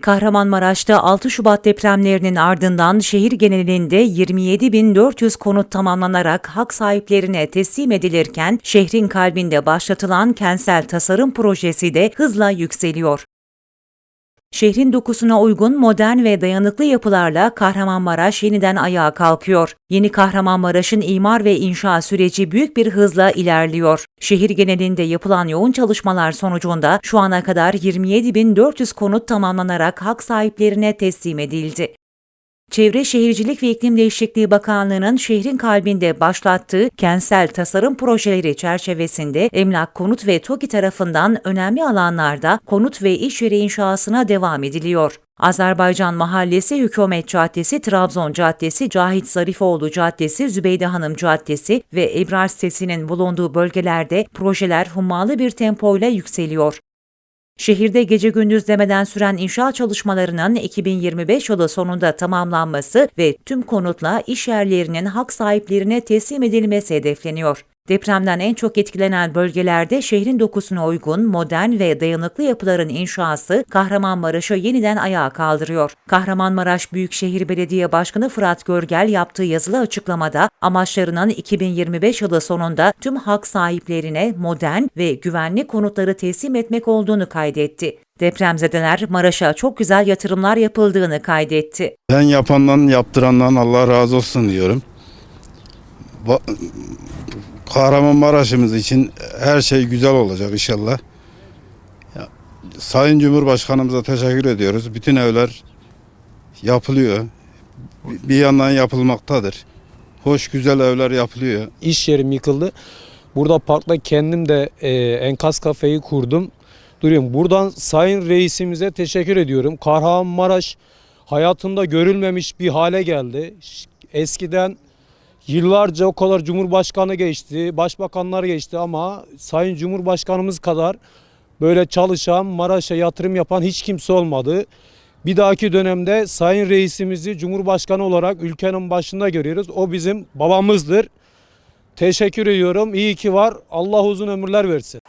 Kahramanmaraş'ta 6 Şubat depremlerinin ardından şehir genelinde 27.400 konut tamamlanarak hak sahiplerine teslim edilirken şehrin kalbinde başlatılan kentsel tasarım projesi de hızla yükseliyor. Şehrin dokusuna uygun modern ve dayanıklı yapılarla Kahramanmaraş yeniden ayağa kalkıyor. Yeni Kahramanmaraş'ın imar ve inşa süreci büyük bir hızla ilerliyor. Şehir genelinde yapılan yoğun çalışmalar sonucunda şu ana kadar 27.400 konut tamamlanarak hak sahiplerine teslim edildi. Çevre Şehircilik ve İklim Değişikliği Bakanlığı'nın şehrin kalbinde başlattığı kentsel tasarım projeleri çerçevesinde Emlak Konut ve TOKİ tarafından önemli alanlarda konut ve iş yeri inşasına devam ediliyor. Azerbaycan Mahallesi Hükümet Caddesi, Trabzon Caddesi, Cahit Zarifoğlu Caddesi, Zübeyde Hanım Caddesi ve Ebrar sitesinin bulunduğu bölgelerde projeler hummalı bir tempoyla yükseliyor. Şehirde gece gündüz demeden süren inşaat çalışmalarının 2025 yılı sonunda tamamlanması ve tüm konutla iş yerlerinin hak sahiplerine teslim edilmesi hedefleniyor. Depremden en çok etkilenen bölgelerde şehrin dokusuna uygun, modern ve dayanıklı yapıların inşası Kahramanmaraş'ı yeniden ayağa kaldırıyor. Kahramanmaraş Büyükşehir Belediye Başkanı Fırat Görgel yaptığı yazılı açıklamada amaçlarının 2025 yılı sonunda tüm hak sahiplerine modern ve güvenli konutları teslim etmek olduğunu kaydetti. Depremzedeler Maraş'a çok güzel yatırımlar yapıldığını kaydetti. Ben yapandan yaptırandan Allah razı olsun diyorum. Kahramanmaraş'ımız için her şey güzel olacak inşallah. Ya, Sayın Cumhurbaşkanımıza teşekkür ediyoruz. Bütün evler yapılıyor. Bir- yandan yapılmaktadır. Hoş güzel evler yapılıyor. iş yerim yıkıldı. Burada parkta kendim de e, enkaz kafeyi kurdum. Duruyorum. Buradan Sayın Reisimize teşekkür ediyorum. Kahramanmaraş hayatında görülmemiş bir hale geldi. Eskiden yıllarca o kadar Cumhurbaşkanı geçti, başbakanlar geçti ama Sayın Cumhurbaşkanımız kadar böyle çalışan, Maraş'a yatırım yapan hiç kimse olmadı. Bir dahaki dönemde Sayın Reisimizi Cumhurbaşkanı olarak ülkenin başında görüyoruz. O bizim babamızdır. Teşekkür ediyorum. İyi ki var. Allah uzun ömürler versin.